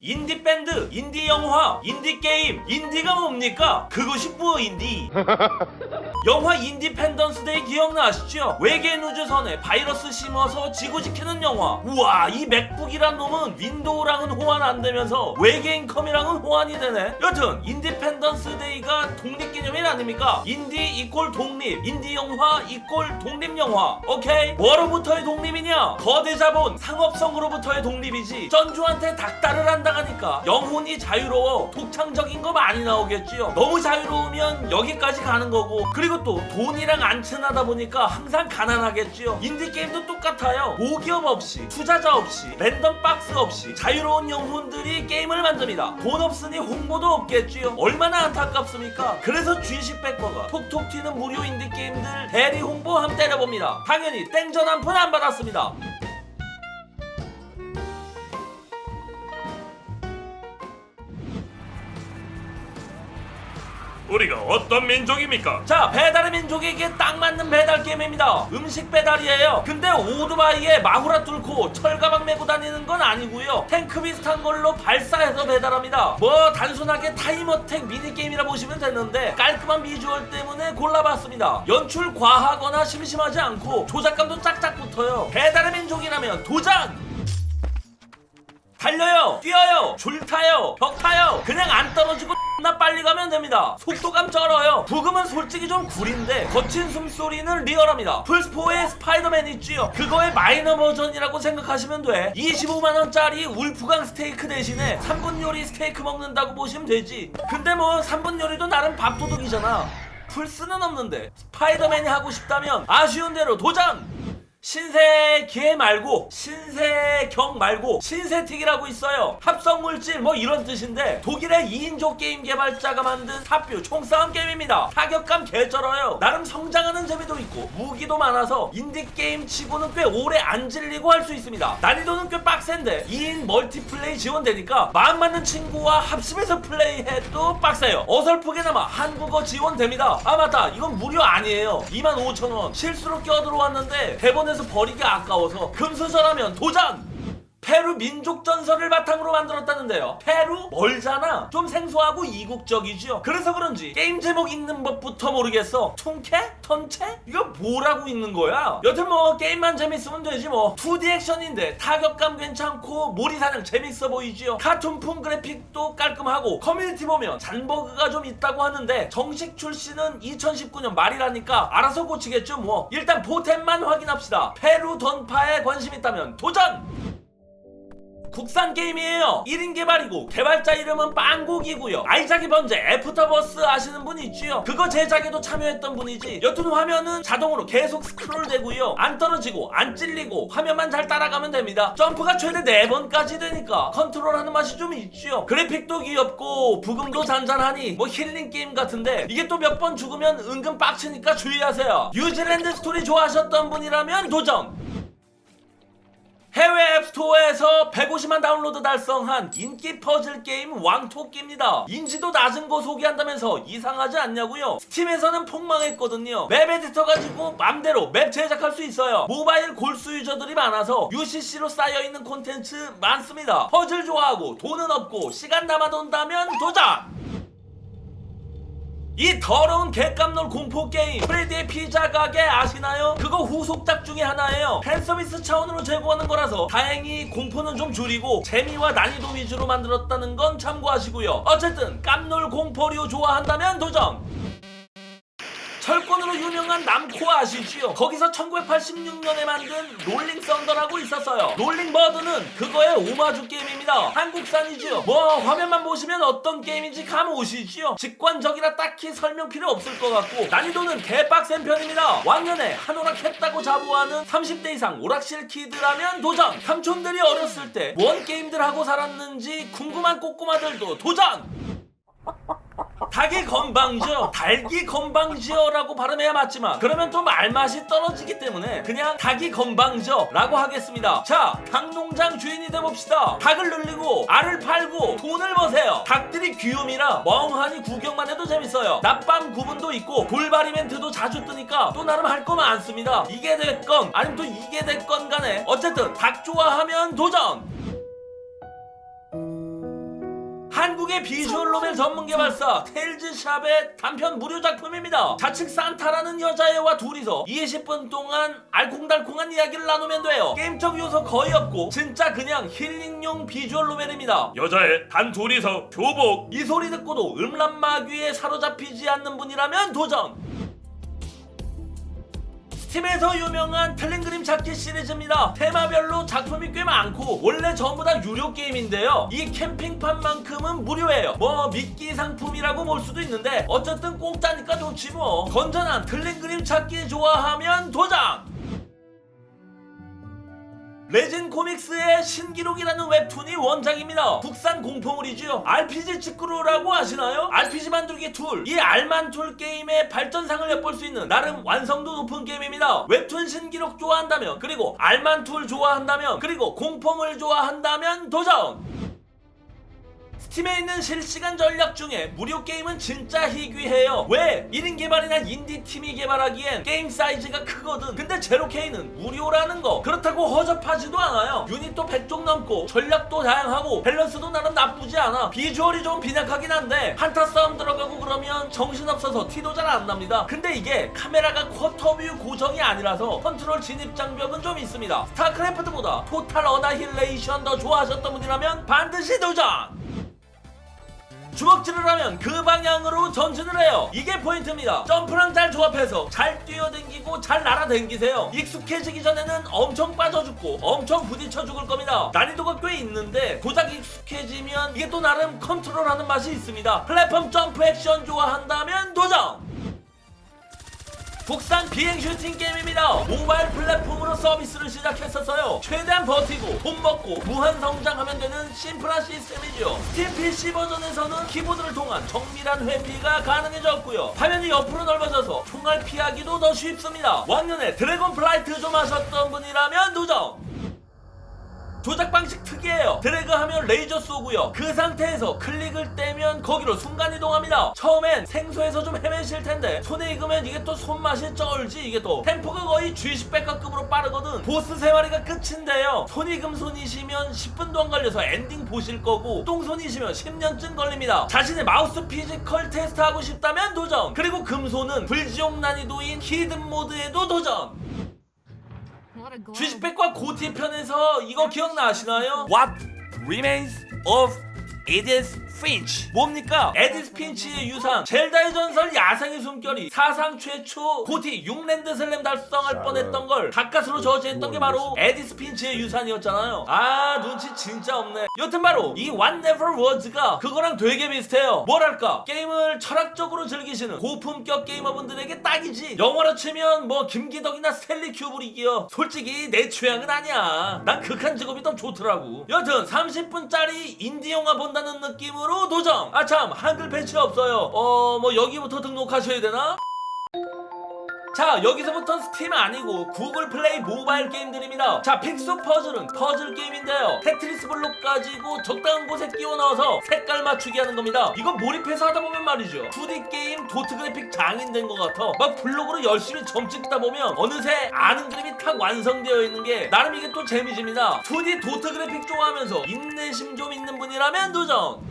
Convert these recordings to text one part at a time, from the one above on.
인디 밴드, 인디 영화, 인디 게임, 인디가 뭡니까? 그것이 뭐 인디? 영화 인디펜던스 데이 기억나시죠? 외계인 우주선에 바이러스 심어서 지구 지키는 영화. 우와, 이 맥북이란 놈은 윈도우랑은 호환 안 되면서 외계인 컴이랑은 호환이 되네. 여튼 인디펜던스 데이가 독립기념일 아닙니까? 인디 이꼴 독립, 인디 영화 이꼴 독립 영화. 오케이? 뭐로부터의 독립이냐? 거대 자본, 상업성으로부터의 독립이지. 전주한테 닥달을 한다가니까 영혼이 자유로워 독창적인 거 많이 나오겠지요. 너무 자유로우면 여기까지 가는 거고 그리고 또 돈이랑 안 친하다 보니까 항상 가난하겠지요. 인디 게임도 똑같아요. 모기업 없이 투자자 없이 랜덤 박스 없이 자유로운 영혼들이 게임을 만듭니다. 돈 없으니 홍보도 없겠지요. 얼마나 안타깝습니까? 그래서 G식 백버가 톡톡 튀는 무료 인디 게임들 대리 홍보 함 때려봅니다. 당연히 땡전 한 푼 안 받았습니다. 우리가 어떤 민족입니까? 자 배달의 민족에게 딱 맞는 배달 게임입니다 음식 배달이에요 근데 오토바이에 마구라 뚫고 철가방 메고 다니는 건 아니고요 탱크 비슷한 걸로 발사해서 배달합니다 뭐 단순하게 타임어택 미니게임이라 보시면 되는데 깔끔한 비주얼 때문에 골라봤습니다 연출 과하거나 심심하지 않고 조작감도 짝짝 붙어요 배달의 민족이라면 도전! 달려요, 뛰어요, 줄 타요, 벽 타요. 그냥 안 떨어지고 나 빨리 가면 됩니다. 속도감 쩔어요. 부금은 솔직히 좀 구린데 거친 숨소리는 리얼합니다. 플스포에 스파이더맨 있지요. 그거의 마이너 버전이라고 생각하시면 돼. 25만 원짜리 울프강 스테이크 대신에 3분 요리 스테이크 먹는다고 보시면 되지. 근데 뭐 3분 요리도 나름 밥도둑이잖아. 플스는 없는데 스파이더맨이 하고 싶다면 아쉬운 대로 도전! 신세계 말고 신세경 말고 신세틱이라고 있어요. 합성 물질 뭐 이런 뜻인데 독일의 2인조 게임 개발자가 만든 탑뷰 총싸움 게임입니다. 타격감 개쩔어요. 나름 성장하는 재미도 있고 무기도 많아서 인디 게임 치고는 꽤 오래 안 질리고 할 수 있습니다. 난이도는 꽤 빡센데 2인 멀티플레이 지원되니까 마음 맞는 친구와 합심해서 플레이해도 빡세요. 어설프게나마 한국어 지원됩니다. 아 맞다. 이건 무료 아니에요. 25,000원. 실수로 껴들어왔는데 대본에서 버리기 아까워서 금수저라면 도전! 페루 민족 전설을 바탕으로 만들었다는데요. 페루 멀잖아. 좀 생소하고 이국적이죠. 그래서 그런지 게임 제목 읽는 법부터 모르겠어. 퉁캐? 턴체? 이거 뭐라고 읽는 거야? 여튼 뭐 게임만 재밌으면 되지 뭐. 2D 액션인데 타격감 괜찮고 모리사냥 재밌어 보이지요. 카툰풍 그래픽도 깔끔하고 커뮤니티 보면 잔버그가 좀 있다고 하는데 정식 출시는 2019년 말이라니까 알아서 고치겠죠 뭐. 일단 보템만 확인합시다. 페루 던파에 관심 있다면 도전! 국산 게임이에요. 1인 개발이고 개발자 이름은 빵곡이고요. 아이작이 번제 애프터버스 아시는 분 있지요? 그거 제작에도 참여했던 분이지. 여튼 화면은 자동으로 계속 스크롤 되고요. 안 떨어지고 안 찔리고 화면만 잘 따라가면 됩니다. 점프가 최대 4번까지 되니까 컨트롤하는 맛이 좀 있지요. 그래픽도 귀엽고 부금도 잔잔하니 뭐 힐링 게임 같은데 이게 또 몇 번 죽으면 은근 빡치니까 주의하세요. 뉴질랜드 스토리 좋아하셨던 분이라면 도전 해외 앱스토어에서 150만 다운로드 달성한 인기 퍼즐 게임 왕토끼입니다. 인지도 낮은 거 소개한다면서 이상하지 않냐고요? 스팀에서는 폭망했거든요. 맵 에디터 가지고 맘대로 맵 제작할 수 있어요. 모바일 골수 유저들이 많아서 UCC로 쌓여있는 콘텐츠 많습니다. 퍼즐 좋아하고 돈은 없고 시간 남아 돈다면 도전! 이 더러운 개깜놀 공포 게임 프레디의 피자 가게 아시나요? 그거 후속작 중에 하나예요 팬서비스 차원으로 제공하는 거라서 다행히 공포는 좀 줄이고 재미와 난이도 위주로 만들었다는 건 참고하시고요 어쨌든 깜놀 공포류 좋아한다면 도전! 철권으로 유명한 남코 아시지요? 거기서 1986년에 만든 롤링 썬더라고 있었어요. 롤링 버드는 그거의 오마주 게임 입니다. 한국산이지요. 뭐 화면만 보시면 어떤 게임인지 감 오시지요? 직관적이라 딱히 설명 필요 없을 것 같고 난이도는 개빡센 편입니다. 왕년에 한 오락 했다고 자부하는 30대 이상 오락실 키드라면 도전! 삼촌들이 어렸을 때 뭔 게임들 하고 살았는지 궁금한 꼬꼬마들도 도전! 닭이 건방져 달기 건방져라고 발음해야 맞지만 그러면 또 말맛이 떨어지기 때문에 그냥 닭이 건방져 라고 하겠습니다. 자 닭농장 주인이 돼봅시다. 닭을 늘리고 알을 팔고 돈을 버세요. 닭들이 귀요미라 멍하니 구경만 해도 재밌어요. 낮밤 구분도 있고 돌발 이벤트도 자주 뜨니까 또 나름 할 거 많습니다. 이게 됐건 아니면 또 이게 됐건 간에 어쨌든 닭 좋아하면 도전 한국의 비주얼 노벨 전문 개발사 테일즈샵의 단편 무료 작품입니다. 자칭 산타라는 여자애와 둘이서 20분 동안 알콩달콩한 이야기를 나누면 돼요. 게임적 요소 거의 없고 진짜 그냥 힐링용 비주얼 노벨입니다. 여자애 단 둘이서 교복 이 소리 듣고도 음란마귀에 사로잡히지 않는 분이라면 도전! 스팀에서 유명한 텔링그림 찾기 시리즈입니다. 테마별로 작품이 꽤 많고 원래 전부 다 유료 게임인데요. 이 캠핑판만큼은 무료예요. 뭐 미끼 상품이라고 볼 수도 있는데 어쨌든 공짜니까 좋지 뭐. 건전한 텔링그림 찾기 좋아하면 도전! 레진 코믹스의 신기록이라는 웹툰이 원작입니다. 국산 공포물이지요. RPG 직구루라고 아시나요? RPG 만들기 툴. 이 알만 툴 게임의 발전상을 엿볼 수 있는 나름 완성도 높은 게임입니다. 웹툰 신기록 좋아한다면 그리고 알만 툴 좋아한다면 그리고 공포물 좋아한다면 도전! 스팀에 있는 실시간 전략 중에 무료 게임은 진짜 희귀해요. 왜? 1인 개발이나 인디 팀이 개발하기엔 게임 사이즈가 크거든. 근데 제로케이는 무료라는 거. 그렇다고 허접하지도 않아요. 유닛도 100종 넘고 전략도 다양하고 밸런스도 나름 나쁘지 않아. 비주얼이 좀 빈약하긴 한데 한타 싸움 들어가고 그러면 정신없어서 티도 잘 안 납니다. 근데 이게 카메라가 쿼터뷰 고정이 아니라서 컨트롤 진입 장벽은 좀 있습니다. 스타크래프트보다 토탈 어나힐레이션 더 좋아하셨던 분이라면 반드시 도전! 주먹질을 하면 그 방향으로 전진을 해요. 이게 포인트입니다. 점프랑 잘 조합해서 잘 뛰어댕기고 잘 날아댕기세요. 익숙해지기 전에는 엄청 빠져 죽고 엄청 부딪혀 죽을 겁니다. 난이도가 꽤 있는데 고작 익숙해지면 이게 또 나름 컨트롤하는 맛이 있습니다. 플랫폼 점프 액션 좋아한다면 도전! 국산 비행 슈팅 게임입니다. 모바일 플랫폼으로 서비스를 시작했었어요. 최대한 버티고 돈 먹고 무한 성장하면 되는 심플한 시스템이죠. 스팀 PC 버전에서는 키보드를 통한 정밀한 회피가 가능해졌고요. 화면이 옆으로 넓어져서 총알 피하기도 더 쉽습니다. 왕년에 드래곤 플라이트 좀 하셨던 분이라면 도전! 조작 방식 특이해요. 드래그 하면 레이저 쏘고요. 그 상태에서 클릭을 떼면 거기로 순간 이동합니다. 처음엔 생소해서 좀 헤매실 텐데 손에 익으면 이게 또 손맛이 쩔지 이게 또 템포가 거의 G10 백화급으로 빠르거든. 보스 세 마리가 끝인데요. 손익음 손이시면 10분도 안 걸려서 엔딩 보실 거고 똥손이시면 10년쯤 걸립니다. 자신의 마우스 피지컬 테스트 하고 싶다면 도전. 그리고 금손은 불지옥 난이도인 히든 모드에도 도전. 쥐스펙과 고티 편에서 이거 기억나시나요? What remains of Edith Finch. 뭡니까? 에디스 핀치의 유산 젤다의 전설 야생의 숨결이 사상 최초 고티 6랜드 슬램 달성할 뻔했던 걸 가까스로 저지했던 게 바로 에디스 핀치의 유산이었잖아요. 아 눈치 진짜 없네. 여튼 바로 이 One Never Was가 그거랑 되게 비슷해요. 뭐랄까? 게임을 철학적으로 즐기시는 고품격 게이머분들에게 딱이지. 영화로 치면 뭐 김기덕이나 스탠리 큐브릭이요 솔직히 내 취향은 아니야. 난 극한 직업이 더 좋더라고. 여튼 30분짜리 인디 영화 본다는 느낌으로 도전. 아 참 한글 패치 없어요. 어 뭐 여기부터 등록하셔야 되나? 자 여기서부터는 스팀 아니고 구글 플레이 모바일 게임들입니다. 자 픽소 퍼즐은 퍼즐 게임인데요. 테트리스 블록 가지고 적당한 곳에 끼워 넣어서 색깔 맞추기 하는 겁니다. 이거 몰입해서 하다 보면 말이죠. 2D 게임 도트 그래픽 장인 된 것 같아. 막 블록으로 열심히 점 찍다 보면 어느새 아는 그림이 탁 완성되어 있는 게 나름 이게 또 재미집니다. 2D 도트 그래픽 좋아하면서 인내심 좀 있는 분이라면 도전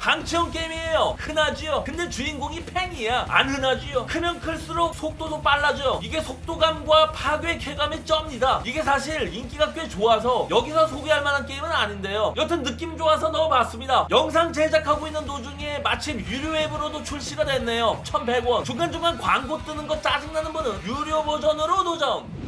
방치형 게임이에요. 흔하지요. 근데 주인공이 팽이야. 안 흔하지요. 크면 클수록 속도도 빨라져요. 이게 속도감과 파괴 쾌감의 쩝니다. 이게 사실 인기가 꽤 좋아서 여기서 소개할 만한 게임은 아닌데요. 여튼 느낌 좋아서 넣어봤습니다. 영상 제작하고 있는 도중에 마침 유료 앱으로도 출시가 됐네요. 1100원. 중간중간 광고 뜨는 거 짜증나는 분은 유료 버전으로 도전.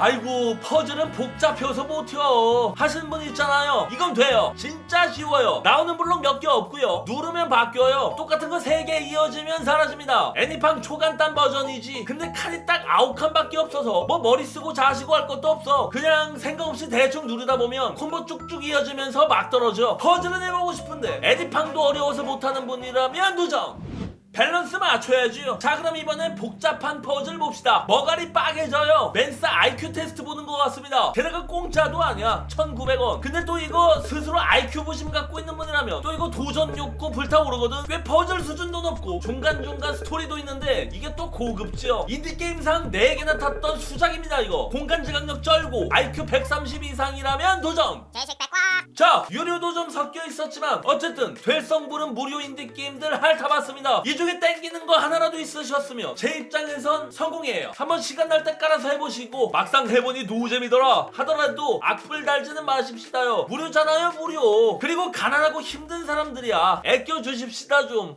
아이고 퍼즐은 복잡해서 못해요. 하시는 분 있잖아요. 이건 돼요. 진짜 쉬워요. 나오는 블록 몇 개 없고요. 누르면 바뀌어요. 똑같은 거세개 이어지면 사라집니다. 애니팡 초간단 버전이지. 근데 칸이 딱 아홉 칸밖에 없어서 뭐 머리 쓰고 자시고 할 것도 없어. 그냥 생각 없이 대충 누르다 보면 콤보 쭉쭉 이어지면서 막 떨어져. 퍼즐은 해보고 싶은데 애니팡도 어려워서 못하는 분이라면 도전 밸런스 맞춰야지요. 자 그럼 이번엔 복잡한 퍼즐 봅시다. 머가리 빠개져요. 맨스 IQ 테스트 보는 것 같습니다. 게다가 공짜도 아니야. 1900원. 근데 또 이거 스스로 IQ 부심 갖고 있는 분이라면 또 이거 도전 욕구 불타오르거든. 왜 퍼즐 수준도 높고 중간중간 스토리도 있는데 이게 또 고급지요. 인디게임상 4개나 탔던 수작입니다 이거. 공간 지각력 쩔고 IQ 130 이상이라면 도전! 자 유료도 좀 섞여 있었지만 어쨌든 될성 부른 무료 인디 게임들 핥아봤습니다. 이 중에 땡기는 거 하나라도 있으셨으면 제 입장에선 성공이에요. 한번 시간 날 때 깔아서 해보시고 막상 해보니 노잼이더라 하더라도 악플 달지는 마십시다요. 무료잖아요 무료. 그리고 가난하고 힘든 사람들이야. 애껴 주십시다 좀